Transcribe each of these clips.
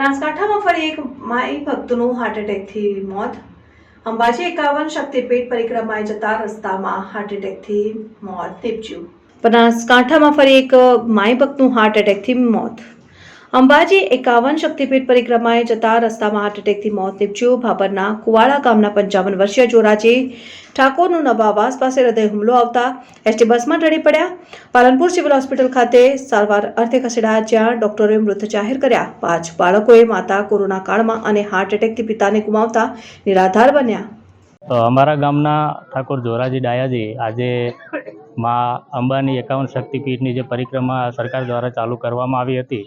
બનાસકાંઠામાં ફરી એક માઈ ભક્તનું હાર્ટ એટેકથી મોત. અંબાજી એકાવન શક્તિપીઠ પરિક્રમાએ જતા રસ્તામાં હાર્ટ એટેકથી મોત નીપજ્યું. બનાસકાંઠામાં ફરી એક માઈ ભક્તનું હાર્ટ એટેકથી મોત. અંબાજી એકાવન શક્તિપીઠ પરિક્રમાએ જતા રસ્તામાં હાર્ટ એટેકથી મોત નીપજ્યું. ભાભરના કુવાડા ગામના પંચાવન વર્ષીય જોરાજી ઠાકોરનું નવાવાસ પાસે હૃદય હુમલો આવતા એસટી બસમાં ઢળી પડ્યા. પાલનપુર સિવિલ હોસ્પિટલ ખાતે સારવાર અર્થે ખસેડાયા જ્યાં ડોક્ટરોએ મૃત જાહેર કર્યા. પાંચ બાળકોએ માતા કોરોના કાળમાં અને હાર્ટ એટેકથી પિતાને ગુમાવતા નિરાધાર બન્યા. અમારા ગામના ઠાકોર જોરાજી ડાયાજી આજે માં અંબાની એકાવન શક્તિપીઠની જે પરિક્રમા સરકાર દ્વારા ચાલુ કરવામાં આવી હતી,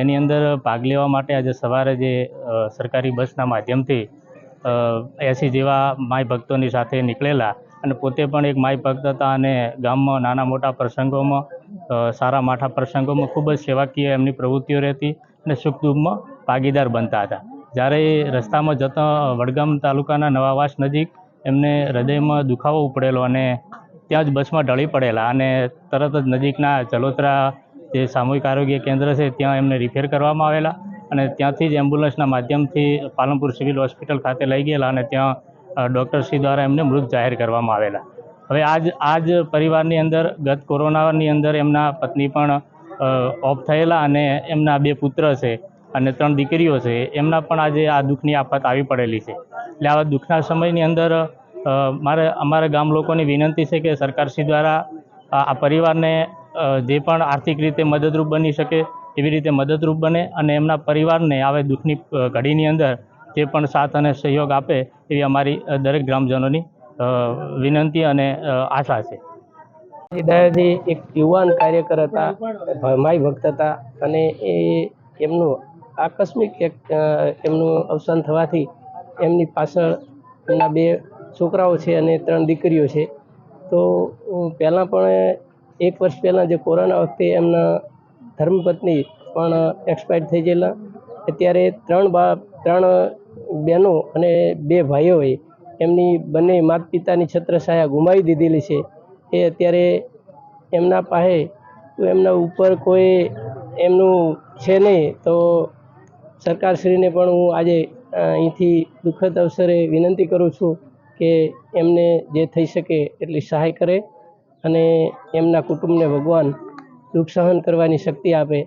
એની અંદર ભાગ લેવા માટે આજે સવારે જે સરકારી બસના માધ્યમથી એસી જેવા માય ભક્તોની સાથે નીકળેલા અને પોતે પણ એક માય ભક્ત હતા અને ગામમાં નાના મોટા પ્રસંગોમાં સારા માઠા પ્રસંગોમાં ખૂબ જ સેવાકીય એમની પ્રવૃત્તિઓ રહેતી અને સુખ દુઃખમાં ભાગીદાર બનતા હતા. જ્યારે રસ્તામાં જતા વડગામ તાલુકાના નવાવાસ નજીક એમને હૃદયમાં દુખાવો ઉપડેલો અને ત્યાં જ બસમાં ઢળી પડેલા અને તરત જ નજીકના જલોત્રા જે સામૂહિક આરોગ્ય કેન્દ્ર છે ત્યાં એમને રિફેર કરવામાં આવેલા અને ત્યાંથી જ એમ્બ્યુલન્સના માધ્યમથી પાલનપુર સિવિલ હોસ્પિટલ ખાતે લઈ ગયેલા અને ત્યાં ડૉક્ટરશ્રી દ્વારા એમને મૃત જાહેર કરવામાં આવેલા. હવે આજ આજ પરિવારની અંદર, ગત કોરોનાની અંદર એમના પત્ની પણ ઓફ થયેલા અને એમના બે પુત્ર છે અને ત્રણ દીકરીઓ છે. એમના પણ આજે આ દુઃખની આફત આવી પડેલી છે. એટલે આવા દુઃખના સમયની અંદર મારે, અમારા ગામ લોકોની વિનંતી છે કે સરકારશ્રી દ્વારા આ પરિવારને જે પણ આર્થિક રીતે મદદરૂપ બની શકે એવી રીતે મદદરૂપ બને અને એમના પરિવારને આવે દુઃખની ઘડીની અંદર જે પણ સાથ અને સહયોગ આપે એવી અમારી દરેક ગ્રામજનોની વિનંતી અને આશા છે. દાદાજી એક યુવાન કાર્યકર હતા માય ભક્ત હતા અને એ એમનું આકસ્મિક એક એમનું અવસાન થવાથી એમની પાછળ એમના બે છોકરાઓ છે અને ત્રણ દીકરીઓ છે. તો પહેલાં પણ એક વર્ષ પહેલાં જે કોરોના વખતે એમના ધર્મપત્ની પણ એક્સપાયર થઈ ગયેલા. અત્યારે ત્રણ બા, ત્રણ બહેનો અને બે ભાઈઓએ એમની બંને માતા પિતાની છત્રછાયા ગુમાવી દીધેલી છે. એ અત્યારે એમના પાસે એમના ઉપર કોઈ એમનું છે નહીં, તો સરકારશ્રીને પણ હું આજે અહીંથી દુઃખદ અવસરે વિનંતી કરું છું કે એમને જે થઈ શકે એટલી સહાય કરે. અને એમના કુટુંબને ભગવાન દુઃખ સહન કરવાની શક્તિ આપે